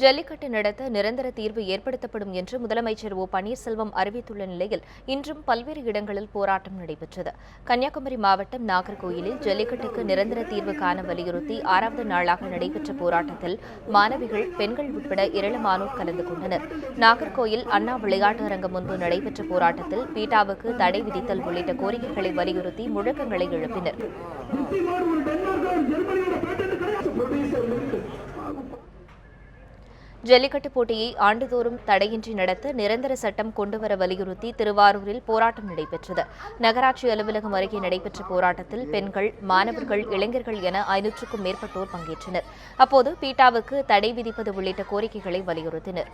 ஜல்லிக்கட்டு நடத்த நிரந்தர தீர்வு ஏற்படுத்தப்படும் என்று முதலமைச்சர் ஓ பன்னீர்செல்வம் அறிவித்துள்ள நிலையில் இன்றும் பல்வேறு இடங்களில் போராட்டம் நடைபெற்றது. கன்னியாகுமரி மாவட்டம் நாகர்கோயிலில் ஜல்லிக்கட்டுக்கு நிரந்தர தீர்வு காண வலியுறுத்தி ஆறாவது நாளாக நடைபெற்ற போராட்டத்தில் மாணவிகள் பெண்கள் உட்பட ஏராளமானோர் கலந்து கொண்டனர். நாகர்கோயில் அண்ணா விளையாட்டு அரங்கம் முன்பு நடைபெற்ற போராட்டத்தில் பீட்டாவுக்கு தடை விதித்தல் உள்ளிட்ட கோரிக்கைகளை வலியுறுத்தி முழக்கங்களை எழுப்பினர். ஜல்லிக்கட்டு போட்டியை ஆண்டுதோறும் தடையின்றி நடத்த நிரந்தர சட்டம் கொண்டுவர வலியுறுத்தி திருவாரூரில் போராட்டம் நடைபெற்றது. நகராட்சி அலுவலகம் அருகே நடைபெற்ற போராட்டத்தில் பெண்கள் மாணவர்கள் இளைஞர்கள் என ஐநூற்றுக்கும் மேற்பட்டோர் பங்கேற்றனர். அப்போது பீட்டாவுக்கு தடை விதிப்பது உள்ளிட்ட கோரிக்கைகளை வலியுறுத்தினர்.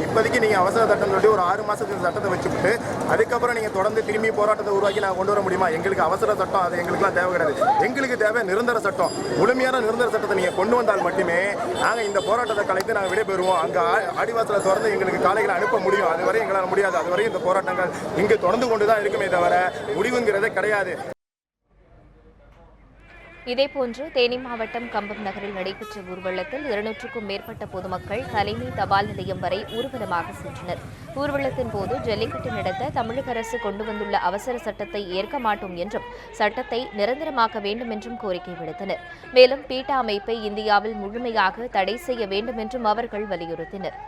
இப்போதைக்கு நீங்கள் அவசர சட்டம் சொல்லி ஒரு ஆறு மாதத்துக்கு சட்டத்தை வச்சுக்கிட்டு அதுக்கப்புறம் நீங்கள் தொடர்ந்து திரும்பி போராட்டத்தை உருவாக்கி நான் கொண்டு வர முடியுமா? எங்களுக்கு அவசர சட்டம் அது எங்களுக்குலாம் தேவை கிடையாது. எங்களுக்கு தேவை நிரந்தர சட்டம். முழுமையான நிரந்தர சட்டத்தை நீங்கள் கொண்டு வந்தால் மட்டுமே நாங்கள் இந்த போராட்டத்தை கலைத்து நாங்கள் விடைபெறுவோம். அங்கே ஆடிவாசலை திறந்து எங்களுக்கு காலைகளை அனுப்ப முடியும். அதுவரை எங்களால் முடியாது. அதுவரை இந்த போராட்டங்கள் இங்கு தொடர்ந்து கொண்டு தான் இருக்குமே தவிர முடிவுங்கிறதே கிடையாது. இதேபோன்று தேனி மாவட்டம் கம்பம் நகரில் நடைபெற்ற ஊர்வலத்தில் இருநூற்றுக்கும் மேற்பட்ட பொதுமக்கள் தலைமை தபால் நிலையம் வரை ஊர்வலமாக சென்றனர். ஊர்வலத்தின் போது ஜல்லிக்கட்டு நடத்த தமிழக அரசு கொண்டு வந்துள்ள அவசர சட்டத்தை ஏற்க மாட்டோம் என்றும் சட்டத்தை நிரந்தரமாக்க வேண்டும் என்றும் கோரிக்கை விடுத்தனர். மேலும் பீட்டா அமைப்பை இந்தியாவில் முழுமையாக தடை செய்ய வேண்டும் என்றும் அவர்கள் வலியுறுத்தினர்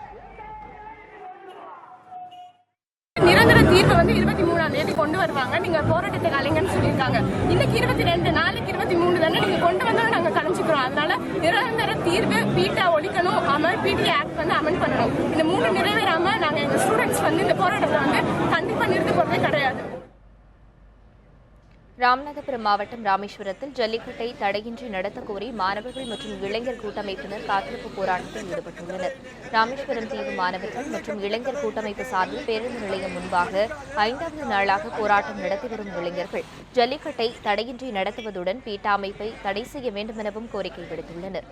நிரந்தர தீர்வு வந்து இருபத்தி மூணாம் தேதி கொண்டு வருவாங்க. நீங்க போராட்டத்தை கலைங்கன்னு சொல்லியிருக்காங்க. இன்னைக்கு இருபத்தி ரெண்டு நாளைக்கு இருபத்தி மூணு தானே நீங்க கொண்டு வந்தாலும் நாங்க கலைஞ்சுக்கிறோம் அதனால நிரந்தர தீர்வு பீட்டா ஒழிக்கணும். அமல் பிடி ஆக்ட் வந்து அமெண்ட் பண்ணணும். இந்த மூணு நிறைவேறாம நாங்க எங்க ஸ்டூடெண்ட்ஸ் வந்து இந்த போராட்டத்தை வந்து கண்டிப்பா நிறுத்த போறதே கிடையாது. ராமநாதபுரம் மாவட்டம் ராமேஸ்வரத்தில் ஜல்லிக்கட்டை தடையின்றி நடத்தக்கோரி மாணவர்கள் மற்றும் இளைஞர் கூட்டமைப்பினர் காத்திருப்பு போராட்டத்தில் ஈடுபட்டுள்ளனர். ராமேஸ்வரம் தீவு மாணவர்கள் மற்றும் இளைஞர் கூட்டமைப்பு சார்பில் பேருந்து நிலையம் முன்பாக ஐந்தாவது நாளாக போராட்டம் நடத்தி வரும் இளைஞர்கள் ஜல்லிக்கட்டை தடையின்றி நடத்துவதுடன் பீட்டா அமைப்பை தடை செய்ய வேண்டுமெனவும் கோரிக்கை விடுத்துள்ளனர்.